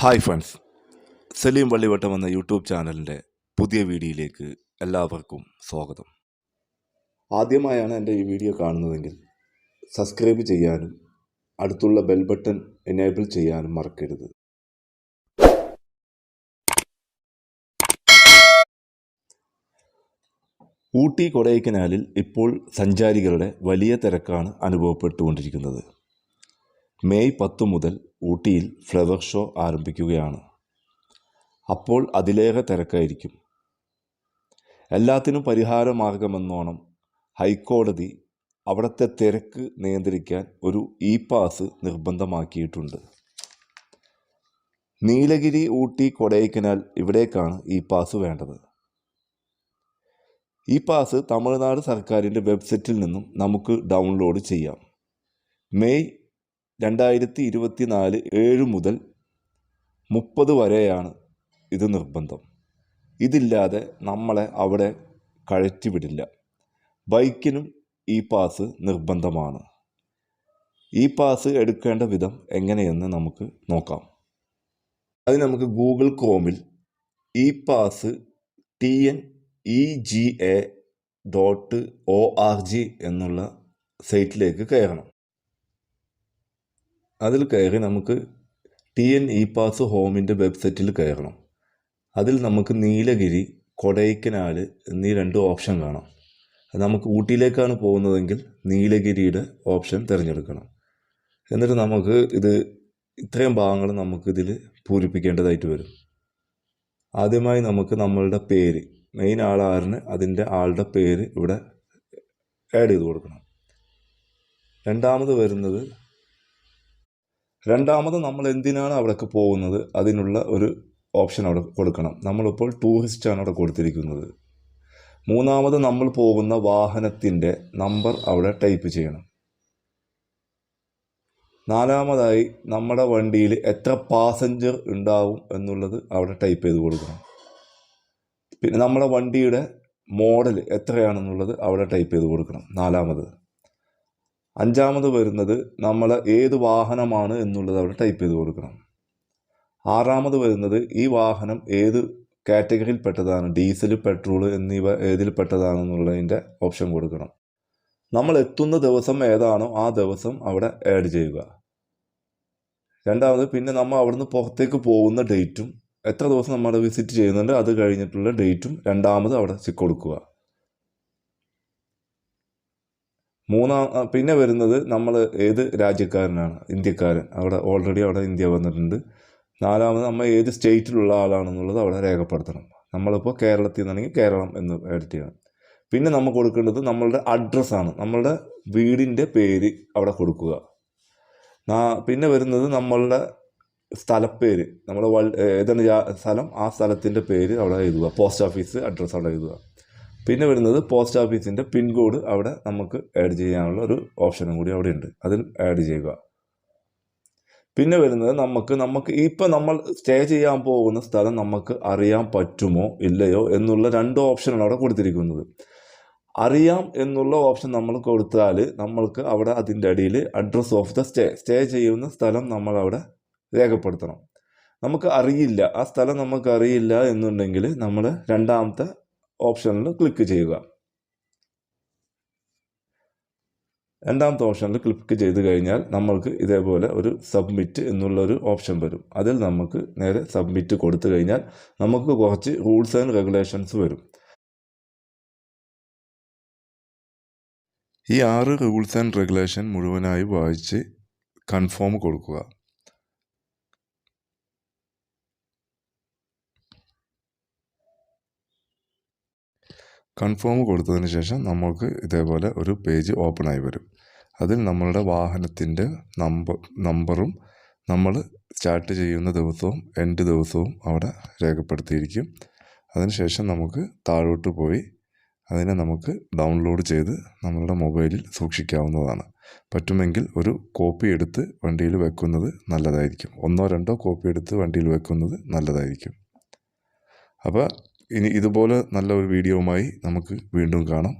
Hi friends Saleem Vallivattam എന്ന YouTube ചാനലിന്റെ പുതിയ വീഡിയോയിലേക്ക് എല്ലാവർക്കും സ്വാഗതം. ആദ്യമായാണ് എന്റെ ഈ വീഡിയോ കാണുന്നതെങ്കിൽ സബ്സ്ക്രൈബ് ചെയ്യാനും അടുത്തുള്ള ബെൽ ബട്ടൺ എനേബിൾ ചെയ്യാനും മറക്കരുത്. ഊട്ടി കൊടൈക്കനാലിൽ ഇപ്പോൾ സഞ്ചാരികളുടെ വലിയ തിരക്കാണ് അനുഭവപ്പെട്ടുകൊണ്ടിരിക്കുന്നത്. മെയ് പത്ത് മുതൽ ഊട്ടിയിൽ ഫ്ലവർ ഷോ ആരംഭിക്കുകയാണ്. അപ്പോൾ അതിലേറെ തിരക്കായിരിക്കും. എല്ലാത്തിനും പരിഹാരമാർഗമെന്നോണം ഹൈക്കോടതി അവിടുത്തെ തിരക്ക് നിയന്ത്രിക്കാൻ ഒരു ഇ പാസ് നിർബന്ധമാക്കിയിട്ടുണ്ട്. നീലഗിരി ഊട്ടി കൊടൈക്കനാൽ ഇവിടേക്കാണ് ഇ പാസ് വേണ്ടത്. ഈ പാസ് തമിഴ്നാട് സർക്കാരിന്റെ വെബ്സൈറ്റിൽ നിന്നും നമുക്ക് ഡൗൺലോഡ് ചെയ്യാം. മെയ് രണ്ടായിരത്തി ഇരുപത്തി നാല് ഏഴ് മുതൽ മുപ്പത് വരെയാണ് ഇത് നിർബന്ധം. ഇതില്ലാതെ നമ്മളെ അവിടെ കഴറ്റിവിടില്ല ബൈക്കിനും ഇ പാസ് നിർബന്ധമാണ്. ഇ പാസ് എടുക്കേണ്ട വിധം എങ്ങനെയെന്ന് നമുക്ക് നോക്കാം. അത് നമുക്ക് Google ക്രോമിൽ e pass T N E G A dot O R G എന്നുള്ള സൈറ്റിലേക്ക് കയറണം. അതിൽ കയറി നമുക്ക് ടി എൻ ഇ പാസ് ഹോമിന്റെ വെബ്സൈറ്റിൽ കയറണം. അതിൽ നമുക്ക് നീലഗിരി കൊടൈക്കനാൽ എന്നീ രണ്ട് ഓപ്ഷൻ കാണാം. നമുക്ക് ഊട്ടിയിലേക്കാണ് പോകുന്നതെങ്കിൽ നീലഗിരിയുടെ ഓപ്ഷൻ തിരഞ്ഞെടുക്കണം. എന്നിട്ട് നമുക്ക് ഇത് ഇത്രയും ഭാഗങ്ങൾ നമുക്കിതിൽ പൂരിപ്പിക്കേണ്ടതായിട്ട് വരും. ആദ്യമായി നമുക്ക് നമ്മളുടെ പേര് മെയിൻ ആളാറിന് അതിന്റെ ആളുടെ പേര് ഇവിടെ ആഡ് ചെയ്ത് കൊടുക്കണം. രണ്ടാമത് വരുന്നത് രണ്ടാമത് നമ്മൾ എന്തിനാണ് അവിടേക്ക് പോകുന്നത്? അതിനുള്ള ഒരു ഓപ്ഷൻ അവിടെ കൊടുക്കണം. നമ്മളിപ്പോൾ ടൂറിസ്റ്റാണ് അവിടെ കൊടുത്തിരിക്കുന്നത്. മൂന്നാമത് നമ്മൾ പോകുന്ന വാഹനത്തിന്റെ നമ്പർ അവിടെ ടൈപ്പ് ചെയ്യണം. നാലാമതായി നമ്മുടെ വണ്ടിയിൽ എത്ര പാസഞ്ചർ ഉണ്ടാവും എന്നുള്ളത് അവിടെ ടൈപ്പ് ചെയ്ത് കൊടുക്കണം. പിന്നെ നമ്മുടെ വണ്ടിയുടെ മോഡൽ എത്രയാണെന്നുള്ളത് അവിടെ ടൈപ്പ് ചെയ്ത് കൊടുക്കണം. നാലാമത്. അഞ്ചാമത് വരുന്നത് നമ്മൾ ഏത് വാഹനമാണ് എന്നുള്ളത് അവിടെ ടൈപ്പ് ചെയ്ത് കൊടുക്കണം. ആറാമത് വരുന്നത് ഈ വാഹനം ഏത് കാറ്റഗറിയിൽ പെട്ടതാണ്? ഡീസൽ പെട്രോൾ എന്നിവ ഏതിൽ പെട്ടതാണെന്നുള്ളതിന്റെ ഓപ്ഷൻ കൊടുക്കണം. നമ്മൾ എത്തുന്ന ദിവസം ഏതാണോ ആ ദിവസം അവിടെ ആഡ് ചെയ്യുക. രണ്ടാമത് പിന്നെ നമ്മൾ അവിടുന്ന് പുറത്തേക്ക് പോകുന്ന ഡേറ്റും എത്ര ദിവസം നമ്മൾ വിസിറ്റ് ചെയ്യുന്നുണ്ട് അത് കഴിഞ്ഞിട്ടുള്ള ഡേറ്റും രണ്ടാമത് അവിടെ കൊടുക്കുക. മൂന്നാം പിന്നെ വരുന്നത് നമ്മൾ ഏത് രാജ്യക്കാരനാണ്? ഇന്ത്യക്കാരൻ. അവിടെ ഓൾറെഡി അവിടെ ഇന്ത്യ വന്നിട്ടുണ്ട്. നാലാമത് നമ്മൾ ഏത് സ്റ്റേറ്റിലുള്ള ആളാണെന്നുള്ളത് അവിടെ രേഖപ്പെടുത്തണം. നമ്മളിപ്പോൾ കേരളത്തിൽ നിന്നാണെങ്കിൽ കേരളം എന്ന് എഡിറ്റ് ചെയ്യണം. പിന്നെ നമ്മൾ കൊടുക്കേണ്ടത് നമ്മളുടെ അഡ്രസ്സാണ് നമ്മളുടെ വീടിന്റെ പേര് അവിടെ കൊടുക്കുക. പിന്നെ വരുന്നത് നമ്മളുടെ സ്ഥലപ്പേര്. നമ്മൾ ഏതാണ് സ്ഥലം? ആ സ്ഥലത്തിന്റെ പേര് അവിടെ എഴുതുക. പോസ്റ്റ് ഓഫീസ് അഡ്രസ്സ് അവിടെ എഴുതുക. പിന്നെ വരുന്നത് പോസ്റ്റ് ഓഫീസിന്റെ പിൻകോഡ് അവിടെ നമുക്ക് ആഡ് ചെയ്യാനുള്ള ഒരു ഓപ്ഷനും കൂടി അവിടെ ഉണ്ട് അതിൽ ആഡ് ചെയ്യുക. പിന്നെ വരുന്നത് നമുക്ക് നമുക്ക് ഇപ്പം നമ്മൾ സ്റ്റേ ചെയ്യാൻ പോകുന്ന സ്ഥലം നമുക്ക് അറിയാൻ പറ്റുമോ ഇല്ലയോ എന്നുള്ള രണ്ട് ഓപ്ഷനാണ് അവിടെ കൊടുത്തിരിക്കുന്നത്. അറിയാം എന്നുള്ള ഓപ്ഷൻ നമ്മൾ കൊടുത്താൽ നമ്മൾക്ക് അവിടെ അതിന്റെ അടിയിൽ address of the stay stay ചെയ്യുന്ന സ്ഥലം നമ്മൾ അവിടെ രേഖപ്പെടുത്തണം. നമുക്ക് അറിയില്ല. ആ സ്ഥലം നമുക്ക് അറിയില്ല എന്നുണ്ടെങ്കിൽ നമ്മൾ രണ്ടാമത്തെ ഓപ്ഷനിൽ ക്ലിക്ക് ചെയ്യുക. രണ്ടാമത്തെ ഓപ്ഷനിൽ ക്ലിക്ക് ചെയ്ത് കഴിഞ്ഞാൽ നമ്മൾക്ക് ഇതേപോലെ ഒരു സബ്മിറ്റ് എന്നുള്ളൊരു ഓപ്ഷൻ വരും. അതിൽ നമുക്ക് നേരെ സബ്മിറ്റ് കൊടുത്തു കഴിഞ്ഞാൽ നമുക്ക് കുറച്ച് റൂൾസ് ആൻഡ് റെഗുലേഷൻസ് വരും. ഈ ആറ് റൂൾസ് ആൻഡ് റെഗുലേഷൻ മുഴുവനായി വായിച്ച് കൺഫേം കൊടുക്കുക. കൺഫേം കൊടുത്തതിന് ശേഷം നമുക്ക് ഇതേപോലെ ഒരു പേജ് ഓപ്പൺ ആയി വരും. അതിൽ നമ്മളുടെ വാഹനത്തിന്റെ നമ്പർ നമ്പറും നമ്മൾ സ്റ്റാർട്ട് ചെയ്യുന്ന ദിവസവും എൻഡ് ദിവസവും അവിടെ രേഖപ്പെടുത്തിയിരിക്കും. അതിനുശേഷം നമുക്ക് താഴോട്ട് പോയി അതിനെ നമുക്ക് ഡൗൺലോഡ് ചെയ്ത് നമ്മളുടെ മൊബൈലിൽ സൂക്ഷിക്കാവുന്നതാണ്. പറ്റുമെങ്കിൽ ഒരു കോപ്പി എടുത്ത് വണ്ടിയിൽ വെക്കുന്നത് നല്ലതായിരിക്കും. ഒന്നോ രണ്ടോ കോപ്പി എടുത്ത് വണ്ടിയിൽ വെക്കുന്നത് നല്ലതായിരിക്കും. അപ്പോൾ ഇനി ഇതുപോലെ നല്ല ഒരു വീഡിയോവുമായി നമുക്ക് വീണ്ടും കാണാം.